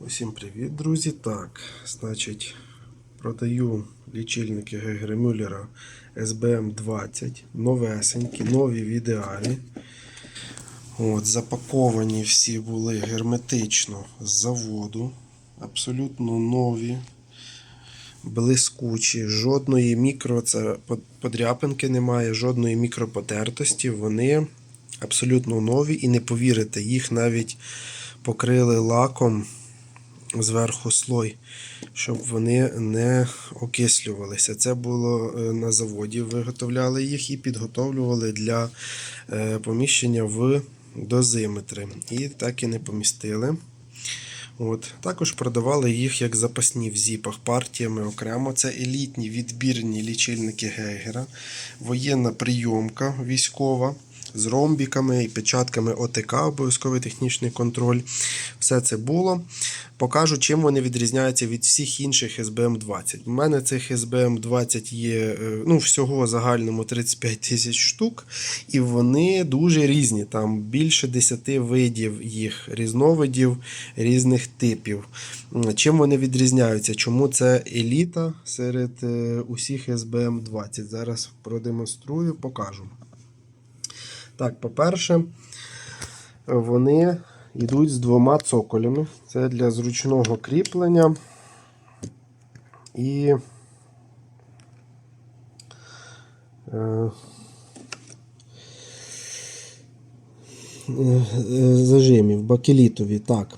Усім привіт, друзі. Так, значить, продаю лічильники Гегера Мюллера SBM 20, новесенькі, нові в ідеалі. От, запаковані всі були герметично з заводу. Абсолютно нові, блискучі, жодної мікро це подряпинки немає, жодної мікропотертості. Вони абсолютно нові і не повірите, їх навіть покрили лаком зверху слой, щоб вони не окислювалися. Це було е, на заводі, виготовляли їх і підготовлювали для е, поміщення в дозиметри. І так і не помістили. От. Також продавали їх як запасні в зіпах партіями окремо. Це елітні відбірні лічильники Гейгера, воєнна прийомка військова з ромбіками і печатками ОТК, обов'язковий технічний контроль. Все це було. Покажу, чим вони відрізняються від всіх інших SBM20. У мене цих SBM20 є е, ну, всього загальному 35 тисяч штук, і вони дуже різні. Там більше 10 видів їх, різновидів різних типів. Чим вони відрізняються? Чому це еліта серед е, усіх SBM20? Зараз продемонструю, покажу. Так, по-перше, вони йдуть з двома цоколями. Це для зручного кріплення. І е, е, зажимів, бакелітові. Так.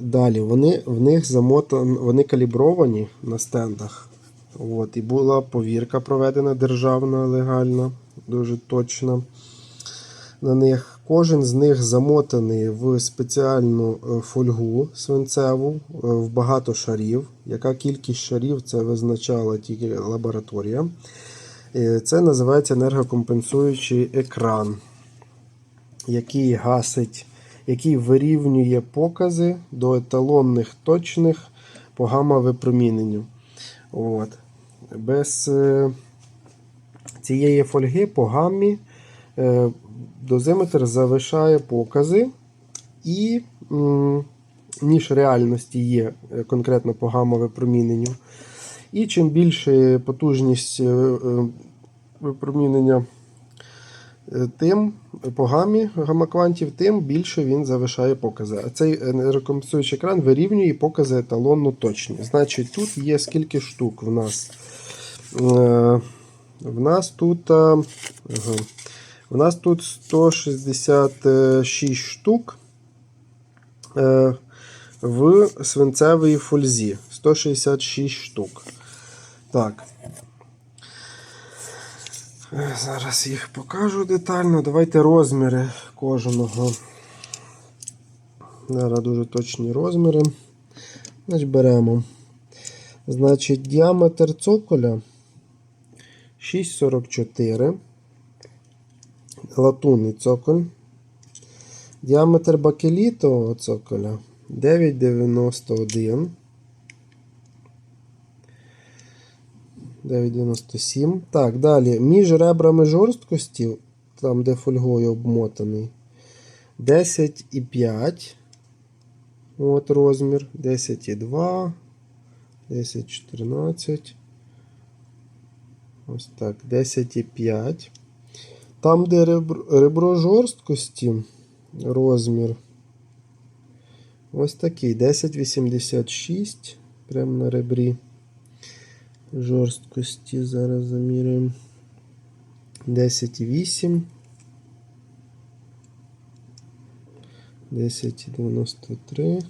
Далі вони в них замотан, вони калібровані на стендах. От, і була повірка проведена державна, легальна, дуже точна на них. Кожен з них замотаний в спеціальну е, фольгу свинцеву е, в багато шарів. Яка кількість шарів це визначала тільки лабораторія. Е, Це називається енергокомпенсуючий екран, який гасить, який вирівнює покази до еталонних точних по гамма-випроміненню. От. Без цієї фольги по гаммі дозиметр завишає покази, і ніж реальності є е, конкретно по гамма-випроміненню. І чим більше потужність е, е, випромінення, е, тим по гамі гамма-квантів, тим більше він завишає покази. А цей енергокомпенсуючий екран вирівнює покази еталонно точні. Значить, тут є скільки штук в нас. В нас тут. Ага. У нас тут 166 штук е, в свинцевій фользі. 166 штук. Так. Е, Зараз їх покажу детально. Давайте розміри кожного. Зараз дуже точні розміри. Значить, беремо. Значить, діаметр цоколя 6,44 латунний цоколь. Діаметр бакелітового цоколя 9,91. 9,97. Так, далі. Між ребрами жорсткості, там де фольгою обмотаний, 10,5. От розмір. 10,2. 10,14. Ось так. 10,5. Там, де ребро, жорсткості, розмір ось такий 1086. Прямо на ребрі жорсткості. Зараз замірюємо. 10,8. 10,93.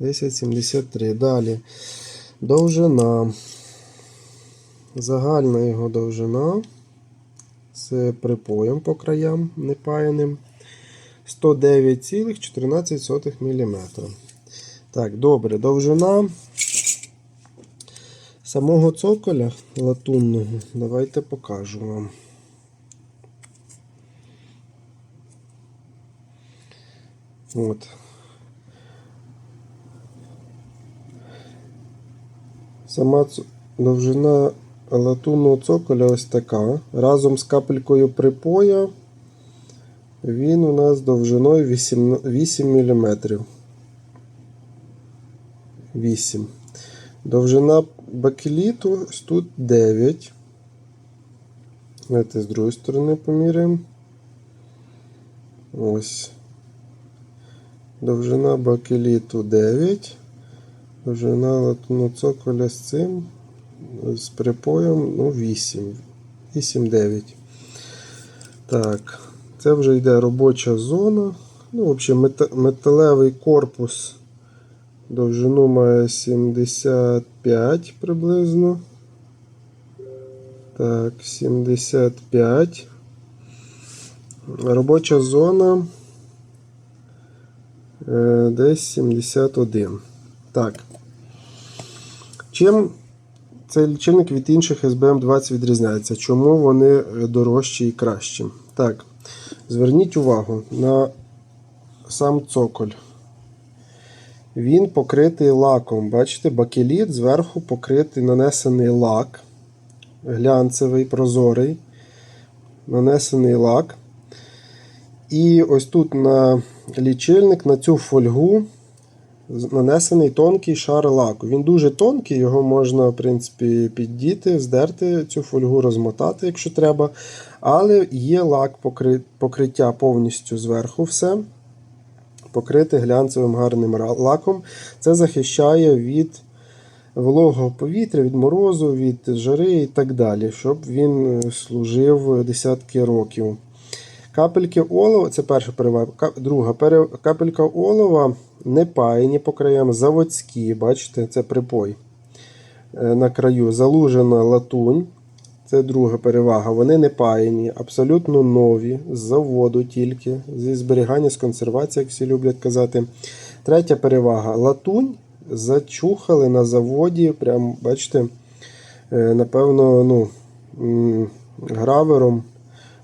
10,73. Далі. Довжина. Загальна його довжина з припоєм по краям непаяним 109,14 мм. Так, добре, довжина самого цоколя латунного. Давайте покажу вам. От. Сама довжина латунного цоколя ось така. Разом з капелькою припоя він у нас довжиною 8, 8 мм. 8. Довжина бакеліту ось тут 9. Давайте з другої сторони поміряємо. Ось. Довжина бакеліту 9. Довжина латунного цоколя з цим. З припоєм ну, 8. 8-9. Так. Це вже йде робоча зона. Ну, взагалі, металевий корпус довжину має 75 приблизно. Так, 75. Робоча зона е, десь 71. Так. Чим цей лічильник від інших SBM20 відрізняється? Чому вони дорожчі і кращі? Так, зверніть увагу на сам цоколь. Він покритий лаком. Бачите, бакеліт зверху покритий нанесений лак. Глянцевий, прозорий. Нанесений лак. І ось тут на лічильник, на цю фольгу нанесений тонкий шар лаку. Він дуже тонкий, його можна, в принципі, піддіти, здерти цю фольгу, розмотати, якщо треба. Але є лак покриття повністю зверху все покрите глянцевим гарним лаком. Це захищає від вологого повітря, від морозу, від жари і так далі, щоб він е, служив десятки років. Капельки олова, це перша перевага. Друга капелька олова не паяні по краям, заводські, бачите, це припой. Е, На краю залужена латунь. Це друга перевага. Вони не паяні, абсолютно нові, з заводу тільки, зі зберігання, з консервації, як всі люблять казати. Третя перевага. Латунь зачухали на заводі, прям, бачите, е, напевно, ну, гравером,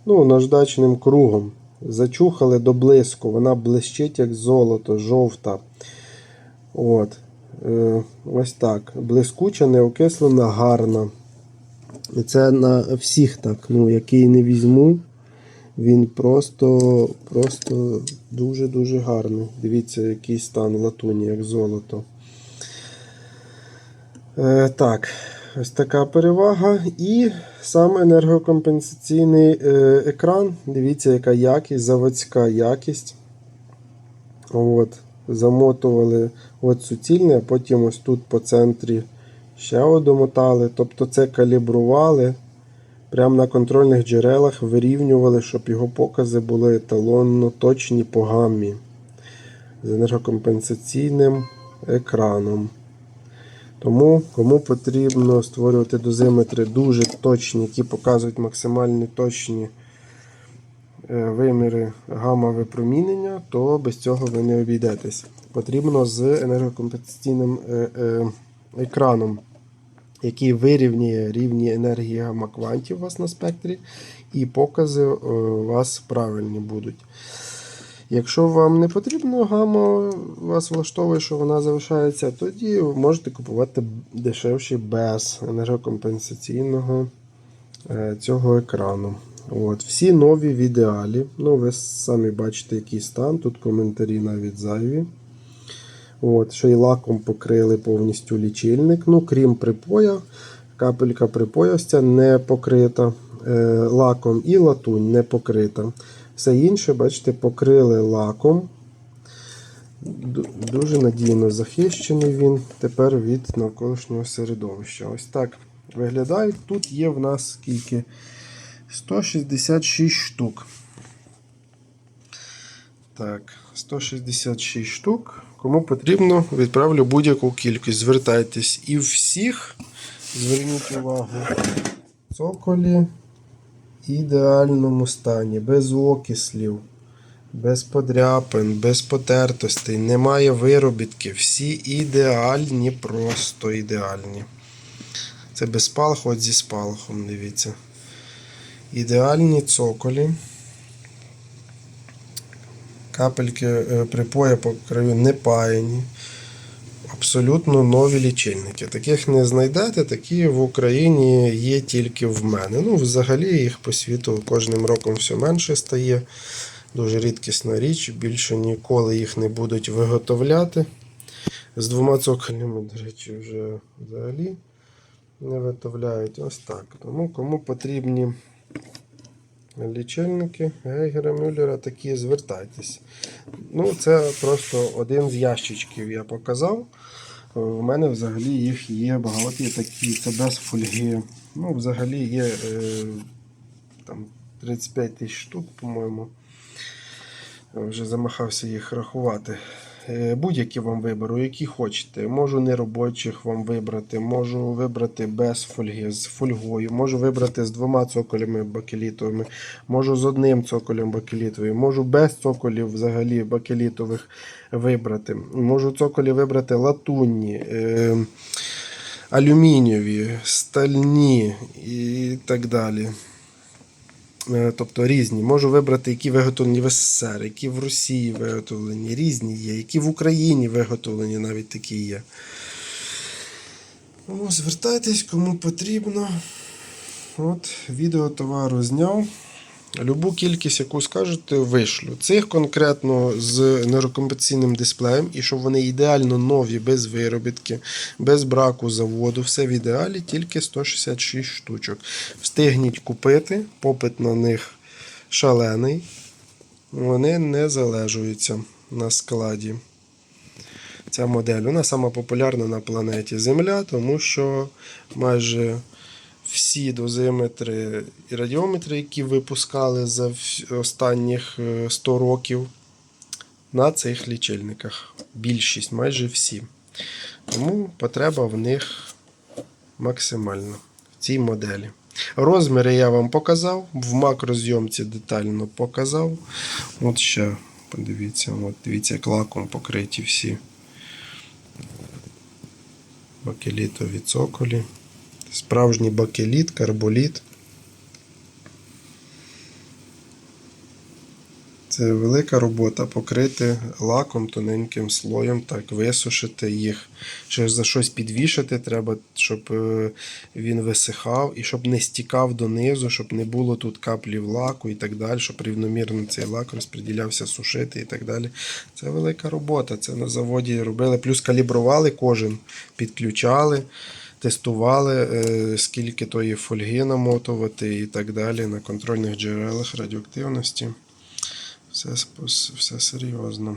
ну, наждачним кругом. Зачухали до блиску. Вона блищить, як золото, жовта. От. Е, Ось так. Блискуча, неокислена, гарна. І це на всіх так. Ну, який не візьму, він просто, просто дуже-дуже гарний. Дивіться, який стан латуні, як золото. Е, так, ось така перевага. І сам енергокомпенсаційний е, екран. Дивіться, яка якість, заводська якість. От, замотували от суцільне, а потім ось тут по центрі ще одомотали. Тобто це калібрували. Прямо на контрольних джерелах вирівнювали, щоб його покази були еталонно точні по гаммі з енергокомпенсаційним екраном. Тому, кому потрібно створювати дозиметри дуже точні, які показують максимально точні е, виміри гамма випромінення, то без цього ви не обійдетесь. Потрібно з енергокомпенсаційним е, е, екраном, який вирівнює рівні енергії гамма-квантів у вас на спектрі, і покази у вас правильні будуть. Якщо вам не потрібно гамма, вас влаштовує, що вона залишається, тоді ви можете купувати дешевші без енергокомпенсаційного е, цього екрану. От. Всі нові в ідеалі. Ну, ви самі бачите, який стан. Тут коментарі навіть зайві. От, ще й лаком покрили повністю лічильник. Ну, крім припоя, капелька припоя не покрита е, лаком і латунь не покрита. Все інше, бачите, покрили лаком. Дуже надійно захищений він тепер від навколишнього середовища. Ось так виглядають. Тут є в нас скільки? 166 штук. Так, 166 штук. Кому потрібно, відправлю будь-яку кількість. Звертайтесь. І всіх, зверніть увагу, цоколі ідеальному стані, без окислів, без подряпин, без потертостей, немає виробітки. Всі ідеальні, просто ідеальні. Це без спалаху, от зі спалахом, дивіться. Ідеальні цоколі. Капельки е, припоя по краю не паяні. Абсолютно нові лічильники. Таких не знайдете, такі в Україні є тільки в мене. Ну, взагалі їх по світу кожним роком все менше стає. Дуже рідкісна річ, більше ніколи їх не будуть виготовляти. З двома цоколями, до речі, вже взагалі не виготовляють. Ось так. Тому кому потрібні лічильники Гейгера Мюллера, такі звертайтесь. Ну, це просто один з ящичків я показав. У мене взагалі їх є багато є такі, це без фольги. Ну, взагалі є е, там 35 тисяч штук, по-моєму. Вже замахався їх рахувати. Е, Будь-які вам виберу, які хочете. Можу неробочих вам вибрати, можу вибрати без фольги, з фольгою, можу вибрати з двома цоколями бакелітовими, можу з одним цоколем бакелітовим, можу без цоколів взагалі бакелітових вибрати. Можу цоколі вибрати латунні, е, алюмінієві, стальні і так далі. Е, Тобто різні. Можу вибрати, які виготовлені в СССР, які в Росії виготовлені, різні є, які в Україні виготовлені, навіть такі є. Тому звертайтесь, кому потрібно. От, відео товару зняв. Любу кількість, яку скажете, вишлю. Цих конкретно з нерокомпенсаційним дисплеєм, і щоб вони ідеально нові, без виробітки, без браку заводу, все в ідеалі, тільки 166 штучок. Встигніть купити, попит на них шалений. Вони не залежуються на складі. Ця модель вона сама популярна на планеті Земля, тому що майже всі дозиметри і радіометри, які випускали за останніх е, 100 років, на цих лічильниках. Більшість, майже всі. Тому потреба в них максимальна в цій моделі. Розміри я вам показав, в макрозйомці детально показав. От ще подивіться, от дивіться, як лаком покриті всі бакелітові цоколі. Справжній бакеліт, карболіт. Це велика робота покрити лаком тоненьким слоєм, так висушити їх. Ще за щось підвішати треба, щоб е, він висихав і щоб не стікав донизу, щоб не було тут каплів лаку і так далі, щоб рівномірно цей лак розподілявся сушити і так далі. Це велика робота. Це на заводі робили. Плюс калібрували кожен, підключали, тестували, е, скільки тої фольги намотувати і так далі на контрольних джерелах радіоактивності. Все, все серйозно.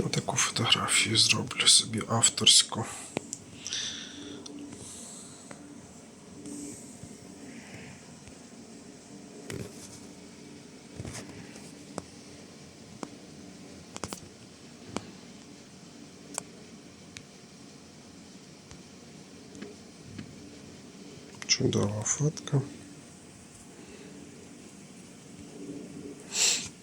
Давайте отаку фотографію зроблю собі авторську. Чудова фотка.